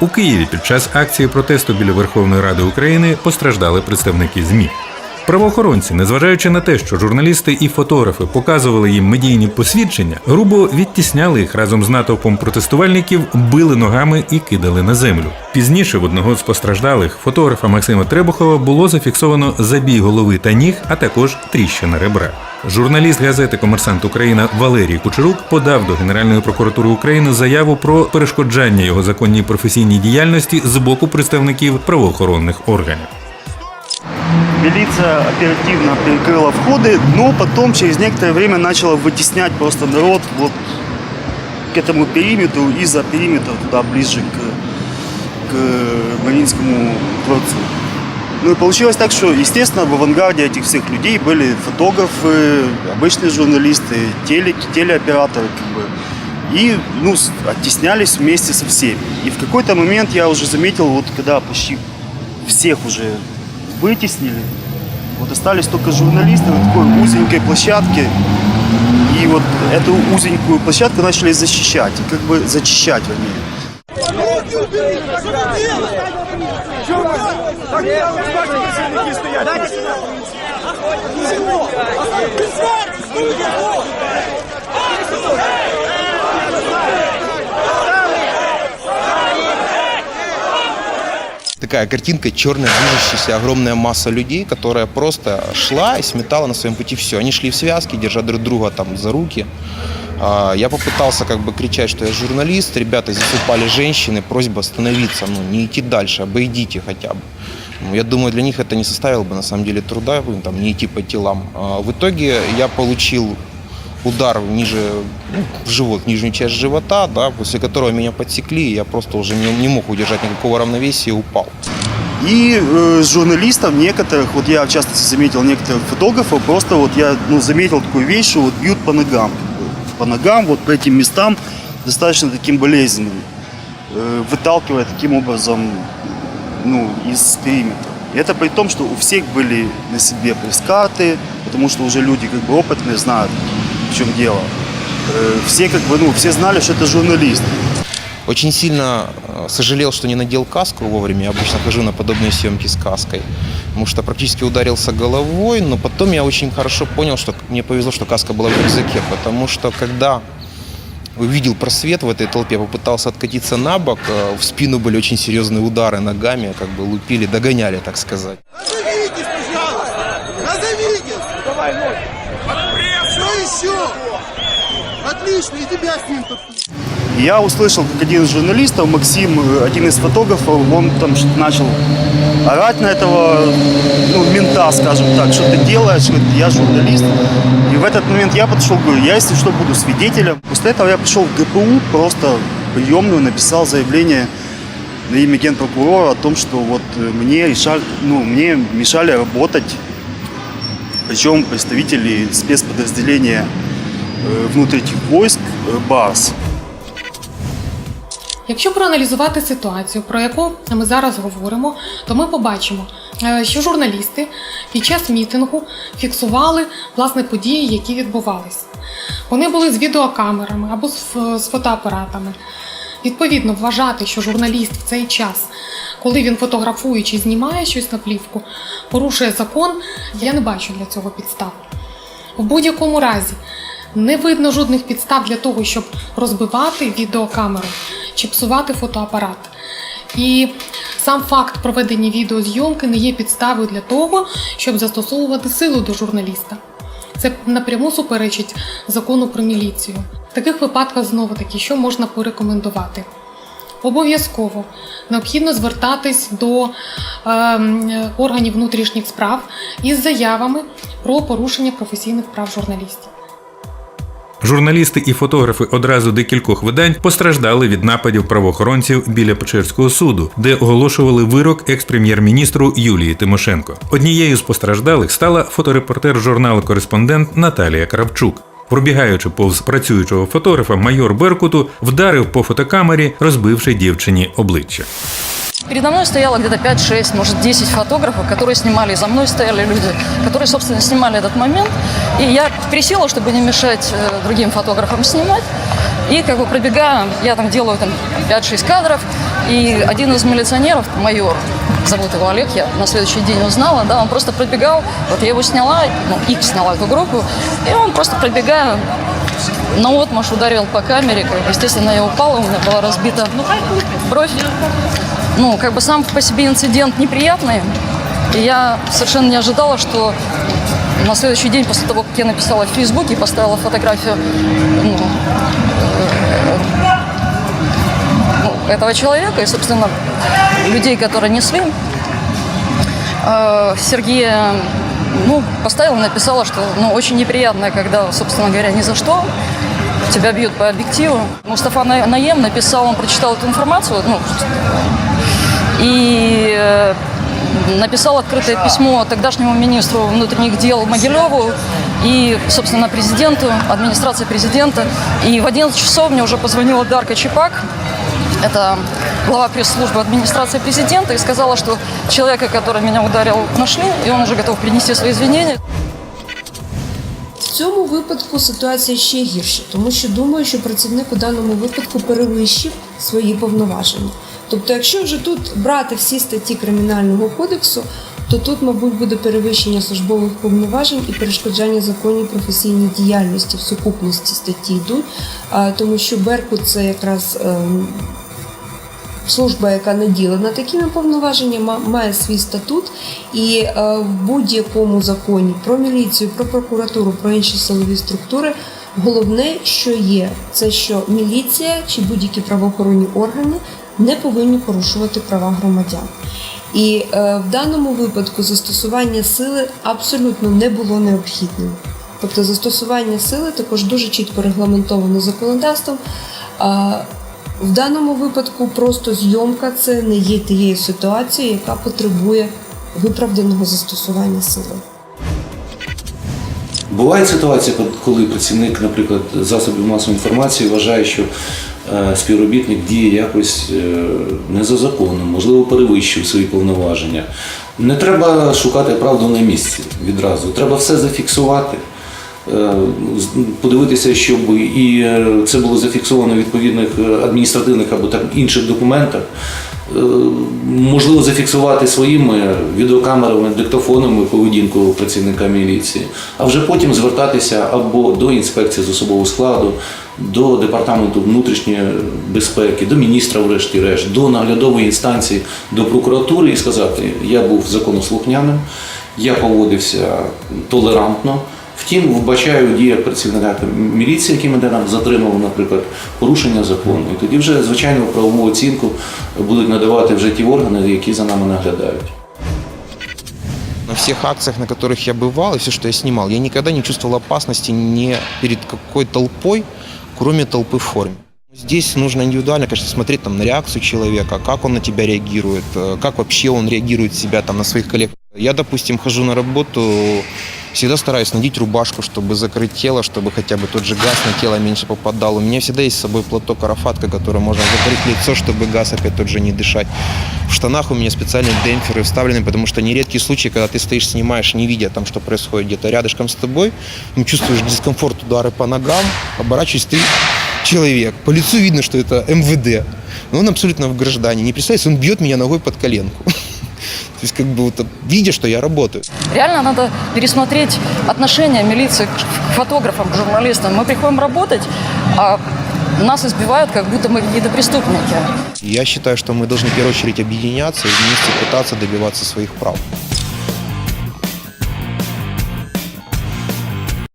У Києві під час акції протесту біля Верховної Ради України постраждали представники ЗМІ. Правоохоронці, незважаючи на те, що журналісти і фотографи показували їм медійні посвідчення, грубо відтісняли їх разом з натовпом протестувальників, били ногами і кидали на землю. Пізніше в одного з постраждалих фотографа Максима Требухова було зафіксовано забій голови та ніг, а також тріщина ребра. Журналіст газети Комерсант Україна Валерій Кучерук подав до Генеральної прокуратури України заяву про перешкоджання його законній професійній діяльності з боку представників правоохоронних органів. Милиция оперативно перекрыла входы, но потом через некоторое время начала вытеснять просто народ вот к этому периметру и за периметр туда ближе к, к Мариинскому дворцу. Ну и получилось так, что, естественно, в авангарде этих всех людей были фотографы, обычные журналисты, теле, телеоператоры, как бы. И, ну, оттеснялись вместе со всеми. И в какой-то момент я уже заметил, вот когда почти всех уже вытеснили, вот остались только журналисты на такой узенькой площадке. И вот эту узенькую площадку начали защищать, как бы зачищать вернее. Такая картинка черная, движущаяся огромная масса людей, которая просто шла и сметала на своем пути все. Они шли в связке, держа друг друга там за руки. А, Я попытался как бы кричать, что я журналист, ребята, здесь упали женщины, просьба остановиться, ну, не идти дальше, обойдите хотя бы. Ну, Я думаю, для них это не составило бы на самом деле труда, там, не идти по телам. А В итоге я получил удар ниже, ну, в живот, в нижнюю часть живота, да, после которого меня подсекли, и я просто уже не, не мог удержать никакого равновесия и упал. И э, журналистов некоторых, вот я в частности заметил некоторых фотографов, просто вот я ну, заметил такую вещь, что вот бьют по ногам. По ногам, вот по этим местам, достаточно таким болезненным, э, выталкивая таким образом ну, из периметра. И это при том, что у всех были на себе пресс-карты, потому что уже люди как бы опытные знают, в чем дело. Э, все как бы, ну, все знали, что это журналист. Очень сильно сожалел, что не надел каску вовремя. Я обычно хожу на подобные съемки с каской, потому что практически ударился головой, но потом я очень хорошо понял, что мне повезло, что каска была в рюкзаке, потому что когда увидел просвет в этой толпе, попытался откатиться на бок, э, в спину были очень серьезные удары ногами, как бы лупили, догоняли, так сказать. Назовитесь, пожалуйста! Назовитесь! Давай, Что еще? Отлично, и тебя с ним тут. Я услышал, как один из журналистов, Максим, э, один из фотографов, он там начал орать на этого ну, мента, скажем так, что ты делаешь, говорит, я журналист. И в этот момент я подошел, говорю, я, если что, буду свидетелем. После этого я пришел в ГПУ, просто приемную, написал заявление на имя генпрокурора о том, что вот э, мне, решали, ну, мне мешали работать, причем представители спецподразделения э, внутренних войск БАРС. Якщо проаналізувати ситуацію, про яку ми зараз говоримо, то ми побачимо, е, що журналісти під час мітингу фіксували власне події, які відбувались. Вони були з відеокамерами або з фотоапаратами. Відповідно, вважати, що журналіст в цей час, коли він фотографуючи знімає щось на плівку, порушує закон, я не бачу для цього підстав. В будь-якому разі не видно жодних підстав для того, щоб розбивати відеокамеру чи псувати фотоапарат. І сам факт проведення відеозйомки не є підставою для того, щоб застосовувати силу до журналіста. Це напряму суперечить закону про міліцію. В таких випадках знову таки, що можна порекомендувати? Обов'язково необхідно звертатись до е, органів внутрішніх справ із заявами про порушення професійних прав журналістів. Журналісти і фотографи одразу декількох видань постраждали від нападів правоохоронців біля Печерського суду, де оголошували вирок екс-прем'єр-міністру Юлії Тимошенко. Однією з постраждалих стала фоторепортер журналу Кореспондент Наталія Кравчук. Пробігаючи повз працюючого фотографа, майор Беркуту вдарив по фотокамері, розбивши дівчині обличчя. Передо мной стояло где-то 5-6, может 10 фотографов, которые снимали, и за мной стояли люди, которые, собственно, снимали этот момент. И я присела, чтобы не мешать э, другим фотографам снимать. И как бы пробегая, я там делаю там 5-6 кадров, И один из милиционеров, майор, зовут его Олег, я на следующий день узнала, да, он просто пробегал, вот я его сняла, ну, их сняла эту группу, и он просто пробегая на отмаш ударил по камере, как естественно, я упала, у меня была разбита бровь. Ну, как бы сам по себе инцидент неприятный, и я совершенно не ожидала, что на следующий день после того, как я написала в Фейсбуке и поставила фотографию ну, ну, этого человека и, собственно, людей, которые несли, э, Сергея ну, поставила, написала, что ну, очень неприятно, когда, собственно говоря, ни за что тебя бьют по объективу. Мустафа На- Наем написал, он прочитал эту информацию, ну, и э, написал открытое письмо тогдашнему министру внутренних дел Могилеву и, собственно, президенту, администрации президента. И в 11 часов мне уже позвонила Дарка Чепак, это глава пресс-службы администрации президента, и сказала, что человека, который меня ударил, нашли, и он уже готов принести свои извинения. В цьому випадку ситуація ще гірша, тому що думаю, що працівник у даному випадку перевищив свої повноваження. Тобто, якщо вже тут брати всі статті кримінального кодексу, то тут, мабуть, буде перевищення службових повноважень і перешкоджання законній професійній діяльності в сукупності статті йдуть, тому що Беркут це якраз ем, служба, яка наділена такими повноваженнями, має свій статут, і е, в будь-якому законі про міліцію, про прокуратуру, про інші силові структури. Головне, що є, це що міліція чи будь-які правоохоронні органи не повинні порушувати права громадян. І е, в даному випадку застосування сили абсолютно не було необхідним. Тобто застосування сили також дуже чітко регламентовано законодавством. А, в даному випадку просто зйомка це не є тією ситуацією, яка потребує виправданого застосування сили. Бувають ситуації, коли працівник, наприклад, засобів масової інформації вважає, що е, співробітник діє якось е, не за законом, можливо, перевищив свої повноваження. Не треба шукати правду на місці відразу. Треба все зафіксувати, е, подивитися, щоб і е, це було зафіксовано в відповідних е, адміністративних або там інших документах. Е, Можливо, зафіксувати своїми відеокамерами, диктофонами поведінку працівника міліції, а вже потім звертатися або до інспекції з особового складу, до департаменту внутрішньої безпеки, до міністра, врешті-решт, до наглядової інстанції, до прокуратури і сказати, я був законослухняним, я поводився толерантно. Втім, вбачаю в діях працівника міліції, який мене там затримав, наприклад, порушення закону. І тоді вже, звичайно, правову оцінку будуть надавати вже ті органи, які за нами наглядають. На всех акциях, на которых я бывал, и все, что я снимал, я никогда не чувствовал опасности не перед какой толпой, кроме толпы в форме. Здесь нужно индивидуально, конечно, смотреть там, на реакцию человека, как он на тебя реагирует, э, как вообще он реагирует себя там, на своих коллег. Я, допустим, хожу на работу, всегда стараюсь надеть рубашку, чтобы закрыть тело, чтобы хотя бы тот же газ на тело меньше попадал. У меня всегда есть с собой платок арафатка, который можно закрыть лицо, чтобы газ опять тот же не дышать. В штанах у меня специальные демпферы вставлены, потому что нередкий случай, когда ты стоишь, снимаешь, не видя там, что происходит где-то рядышком с тобой, ну, чувствуешь дискомфорт, удары по ногам, оборачиваешь, ты человек. По лицу видно, что это МВД. Но он абсолютно в граждане. Не представляете, он бьет меня ногой под коленку. То есть, как бы, вот, видя, что я работаю. Реально надо пересмотреть отношение милиции к фотографам, к журналистам. Мы приходим работать, а нас избивают, как будто мы какие-то преступники. Я считаю, что мы должны в первую очередь объединяться и вместе пытаться добиваться своих прав.